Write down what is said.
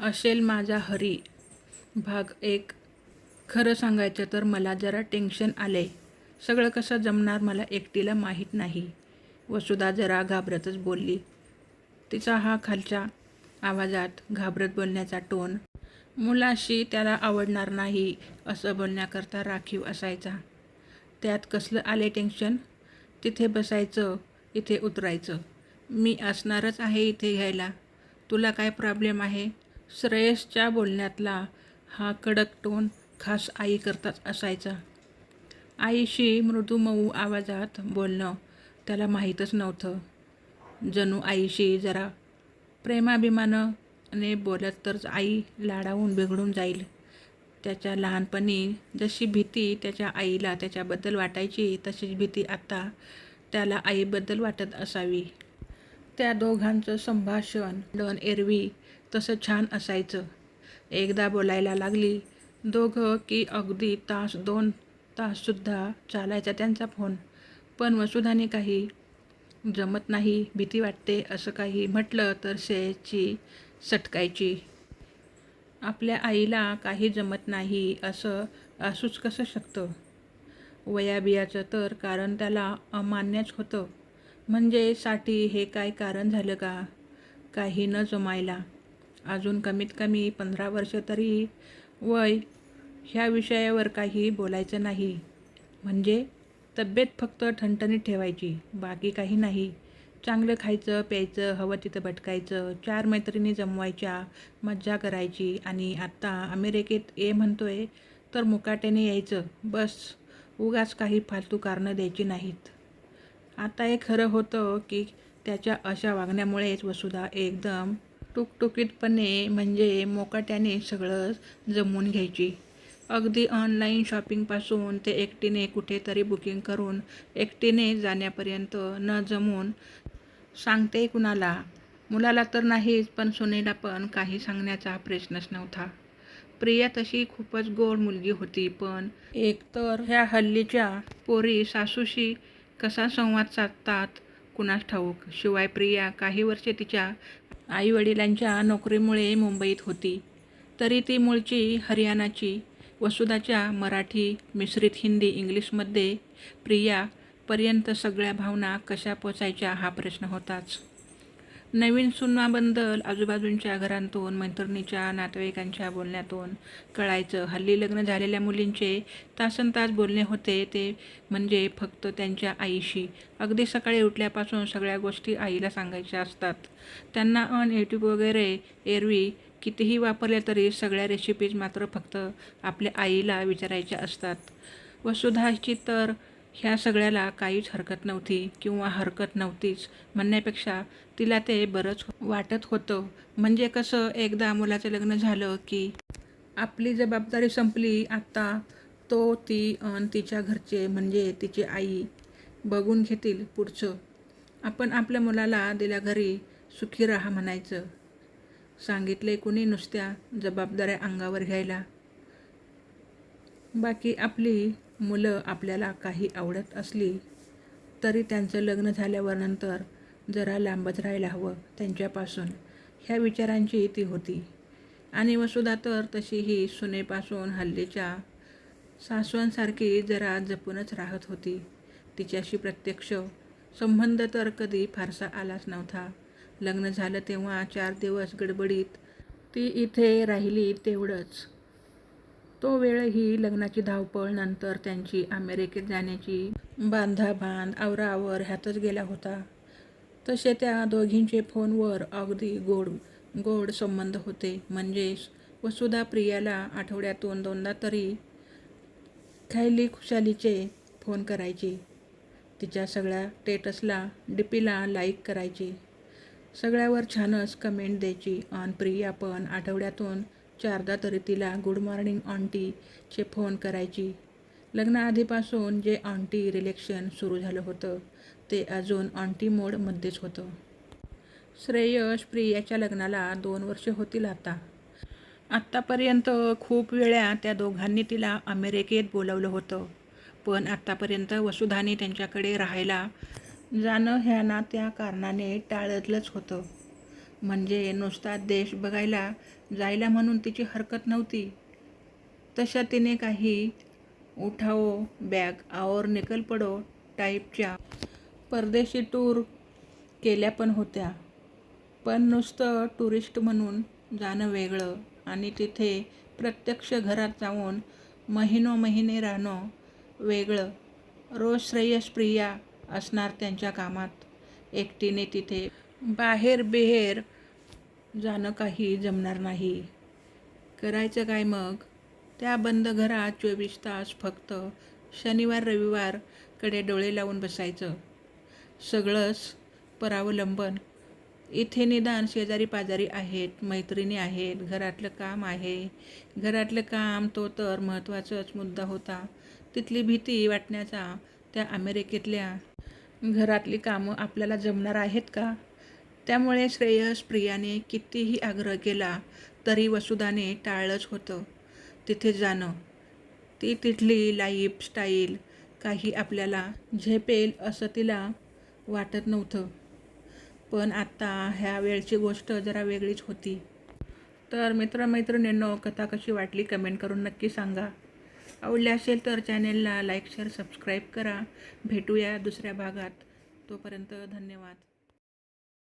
असेल माझा हरी. भाग एक. खरं सांगायचं तर मला जरा टेन्शन आले सगळं कसं जमणार मला एकटीला माहीत नाही. वसुधा जरा घाबरतच बोलली. तिचा हा खालच्या आवाजात घाबरत बोलण्याचा टोन मुलाशी त्याला आवडणार नाही असं बोलण्याकरता राखीव असायचा. त्यात कसलं आले टेन्शन तिथे बसायचं इथे उतरायचं. मी असणारच आहे इथे घ्यायला. तुला काय प्रॉब्लेम आहे? श्रेयसच्या बोलण्यातला हा कडक टोन खास आई करताच असायचा. आईशी मृदूमऊ आवाजात बोलणं त्याला माहीतच नव्हतं. जणू आईशी जरा प्रेमाभिमानाने बोलत तरच आई लाडावून बिघडून जाईल. त्याच्या लहानपणी जशी भीती त्याच्या आईला त्याच्याबद्दल वाटायची तशीच भीती आता त्याला आईबद्दल वाटत असावी. त्या दोघांचं संभाषण लन एरवी तसं छान असायचं. एकदा बोलायला लागली दोघं की अगदी तास दोन ताससुद्धा चालायचा त्यांचा फोन. पण वसुधाने काही जमत नाही भीती वाटते असं काही म्हटलं तर शेची सटकायची. आपल्या आईला काही जमत नाही असं असूच कसं शकतं? वयाबियाचं तर कारण त्याला अमान्यच होतं. म्हणजे साठी हे काय कारण झालं का? काही न जमायला. अजून कमीत कमी पंधरा वर्ष तरी वय ह्या विषयावर काही बोलायचं नाही. म्हणजे तब्येत फक्त ठणठणीत ठेवायची बाकी काही नाही. चांगलं खायचं प्यायचं हवं तिथं भटकायचं चार मैत्रिणी जमवायच्या मज्जा करायची आणि आत्ता अमेरिकेत ये म्हणतोय तर मुकाट्याने यायचं बस. उगाच काही फालतू कारणं द्यायची नाहीत. आता हे खरं होतं की त्याच्या अशा वागण्यामुळेच वसुधा एकदम टुकटुकीतपणे म्हणजे मोकाट्याने सगळं जमवून घ्यायची. अगदी ऑनलाईन शॉपिंगपासून ते एकटीने कुठेतरी बुकिंग करून एकटीने जाण्यापर्यंत न जमून सांगते कुणाला. मुलाला तर नाहीच पण सुनेला पण काही सांगण्याचा प्रश्नच नव्हता. प्रिया तशी खूपच गोड मुलगी होती पण एकतर ह्या हल्लीच्या पोरी सासूशी कसा संवाद साधतात कुणास ठाऊक? शिवाय प्रिया काही वर्षे तिच्या आईवडिलांच्या नोकरीमुळे मुंबईत होती. तरी ती मूळची हरियाणाची वसुधाच्या मराठी मिश्रित हिंदी इंग्लिशमध्ये प्रियापर्यंत सगळ्या भावना कशा पोचायच्या हा प्रश्न होताच. नवीन सुनाबद्दल आजूबाजूंच्या घरांतून मैत्रिणीच्या नातेवाईकांच्या बोलण्यातून कळायचं. हल्ली लग्न झालेल्या मुलींचे तासन तास बोलणे होते ते म्हणजे फक्त त्यांच्या आईशी. अगदी सकाळी उठल्यापासून सगळ्या गोष्टी आईला सांगायच्या असतात. त्यांना अन यूट्यूब वगैरे एरवी कितीही वापरल्या तरी सगळ्या रेसिपीज मात्र फक्त आपल्या आईला विचारायच्या असतात. वसुधाची तर ह्या सगळ्याला काहीच हरकत नव्हती किंवा हरकत नव्हतीच. म्हणण्यापेक्षा तिला ते बरंच वाटत होतं. म्हणजे कसं एकदा मुलाचं लग्न झालं की आपली जबाबदारी संपली आत्ता तो ती अन तिच्या घरचे म्हणजे तिची आई बघून घेतील पुढचं. आपण आपल्या मुलाला दिल्या घरी सुखी राहा म्हणायचं. सांगितले कुणी नुसत्या जबाबदाऱ्या अंगावर घ्यायला. बाकी आपली मुलं आपल्याला काही आवडत असली तरी त्यांचं लग्न झाल्यावर नंतर जरा लांबच राहायला हवं त्यांच्यापासून. ह्या विचारांची ती होती. आणि वसुधा तर तशीही सुनेपासून हल्लीच्या सासवांसारखी जरा जपूनच राहत होती. तिच्याशी प्रत्यक्ष संबंध तर कधी फारसा आलाच नव्हता. लग्न झालं तेव्हा चार दिवस गडबडीत ती इथे राहिली तेवढंच. तो वेळही लग्नाची धावपळ नंतर त्यांची अमेरिकेत जाण्याची बांधाबांध आवरावर ह्यातच गेला होता. तसे त्या दोघींचे फोनवर अगदी गोड गोड संबंध होते. म्हणजेच वसुधा प्रियाला आठवड्यातून दोनदा तरी खैली खुशालीचे फोन करायची. तिच्या सगळ्या टेटसला डीपीला लाईक करायची. सगळ्यावर छानच कमेंट द्यायची. आणि प्रिया पण आठवड्यातून चारदा तरी तिला गुड मॉर्निंग ऑंटीचे फोन करायची. लग्नाआधीपासून जे ऑंटी रिलेक्शन सुरू झालं होतं ते अजून ऑंटी मोडमध्येच होतं. श्रेयश प्रियाच्या लग्नाला दोन वर्ष होतील आता. आत्तापर्यंत खूप वेळा त्या दोघांनी तिला अमेरिकेत बोलवलं होतं पण आत्तापर्यंत वसुधाने त्यांच्याकडे राहायला जाणं ह्या ना त्या कारणाने टाळतलंच होतं. म्हणजे नुसता देश बघायला जायला म्हणून तिची हरकत नव्हती. तशा तिने काही उठाओ बॅग और निकल पडो टाईपच्या परदेशी टूर केल्या पण होत्या. पण नुसतं टुरिस्ट म्हणून जाणं वेगळं आणि तिथे प्रत्यक्ष घरात जाऊन महिनो महिने राहणं वेगळं. रोज श्रेयस प्रिया असणार त्यांच्या कामात. एकटीने तिथे बाहेर बेहेर जाणं काही जमणार नाही. करायचं काय मग? त्या बंद घरात चोवीस तास फक्त शनिवार रविवारकडे डोळे लावून बसायचं. सगळंच परावलंबन. इथे निदान शेजारी पाजारी आहेत मैत्रिणी आहेत घरातलं काम आहे. घरातलं काम तो तर महत्त्वाचाच मुद्दा होता. तिथली भीती वाटण्याचा त्या अमेरिकेतल्या घरातली कामं आपल्याला जमणार आहेत का? त्यामुळे श्रेयस प्रियाने कितीही आग्रह केला तरी वसुधाने टाळलंच होतं. तिथे जाणं ती तिथली लाईफ स्टाईल काही आपल्याला झेपेल असं तिला वाटत नव्हतं. पण आत्ता ह्या वेळची गोष्ट जरा वेगळीच होती. तर मित्रमैत्रिणींनो कथा कशी वाटली कमेंट करून नक्की सांगा. आवडली असेल तर चॅनेलला लाईक शेअर सबस्क्राईब करा. भेटूया दुसऱ्या भागात. तोपर्यंत धन्यवाद.